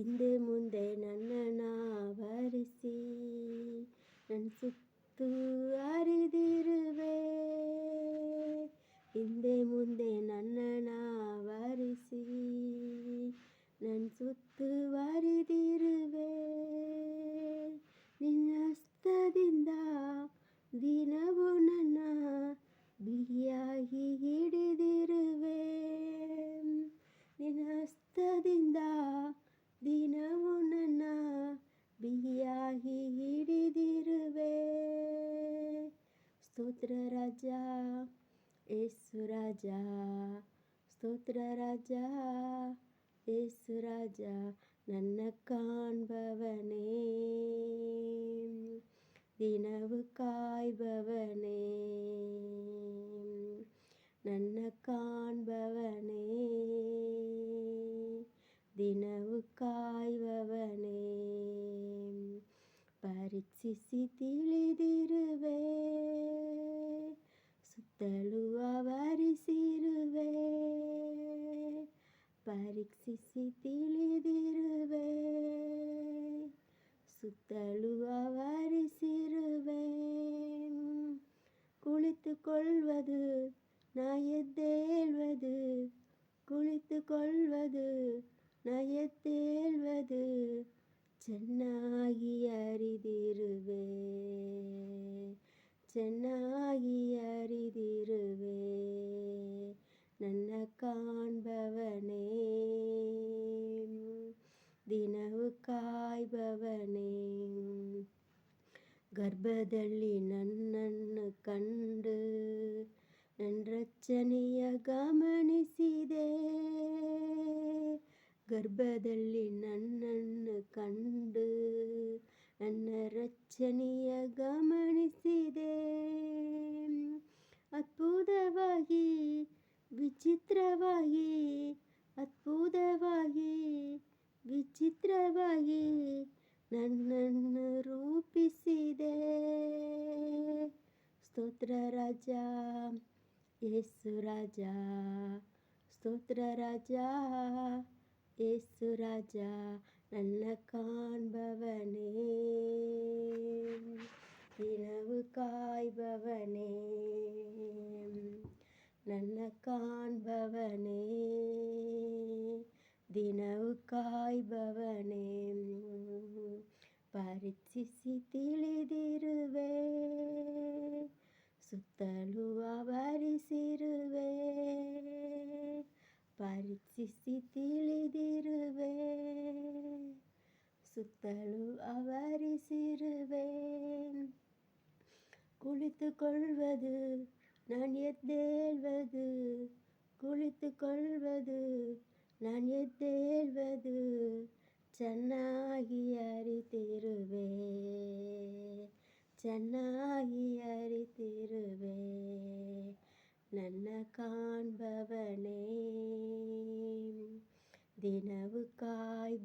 ಇಂದೆ ಮುಂದೆ ನನ್ನ ನಾವರಿಸಿ ನನ್ನ ಸುತ್ತು ಅರಿದಿರುವೆ ಹಿಂದೆ ಮುಂದೆ ನನ್ನ ನಾವರಿಸಿ ನನ್ನ ಸುತ್ತು ಅರಿದಿ ಆಗಿ ಹಿಡಿದಿರುವೆ ಸ್ತೋತ್ರ ರಾಜ ಏಸು ರಾಜ ಸ್ತೋತ್ರ ರಾಜ ಏಸು ರಾಜ ನನ್ನ ಕಾಣ್ಬವನೇ ದಿನವು ಕಾಯ್ಬವನೇ ನನ್ನ ಕಾಣ್ಬವನೇ ದಿನವು ಕಾಯುವವನೇ ಪರೀಕ್ಷಿಸಿತಿಳಿದಿರುವೆ ಸುತ್ತಲೂ ಆವರಿಸಿರುವೆ ಪರೀಕ್ಷಿಸಿ ತಿಳಿದಿರುವೆ ಸುತ್ತಲೂ ಆವರಿಸಿರುವೆ ಕುಳಿತುಕೊಳ್ಳುವುದು ನಾ ಎದ್ದೇಳುವುದು ಕುಳಿತುಕೊಳ್ಳುವುದು ನಾ ಎದ್ದೇಳುವುದು ಚೆನ್ನಾಗಿ ಅರಿ ಚೆನ್ನಾಗಿ ಅರಿದಿರುವೆ ನನ್ನ ಕಾಣ್ಬವನೇ ದಿನವು ಕಾಯ್ಬವನೇ ಗರ್ಭದಲ್ಲಿ ನನ್ನನ್ನು ಕಂಡು ನನ್ನ ರಚನೆಯ ಗಮನಿಸಿದೆ ಗರ್ಭದಲ್ಲಿ ನನ್ನನ್ನು ಕಂಡು ನನ್ನ ರಚನೆಯ ಗಮನಿಸಿದೆ ಅದ್ಭುತವಾಗಿ ವಿಚಿತ್ರವಾಗಿ ಅದ್ಭುತವಾಗಿ ವಿಚಿತ್ರವಾಗಿ ನನ್ನನ್ನು ರೂಪಿಸಿದೆ ಸ್ತೋತ್ರ ರಾಜ ಯೇಸು ರಾಜ ಸ್ತೋತ್ರ ರಾಜ ಯೇಸು ರಾಜ நல்ல காண்பவனே இரவு காய்பவனே நல்ல காண்பவனே தினவு காய்பவனே பரிச்சிசித்திலிதிருவே ಸುತ್ತಲುವ ಬರಿಸಿರುವೆ ಪರಿಚಿಸಿ ತಿಳಿದಿರುವೆ அவரி சிறுவேன் குளித்து கொள்வது நான் எத்தேழ்வது குளித்து கொள்வது நான் எத்தேழ்வது சென்னாகி திருவே சென்னாகி திருவே நன்ன காண்பவனே தினவு காய்பவனே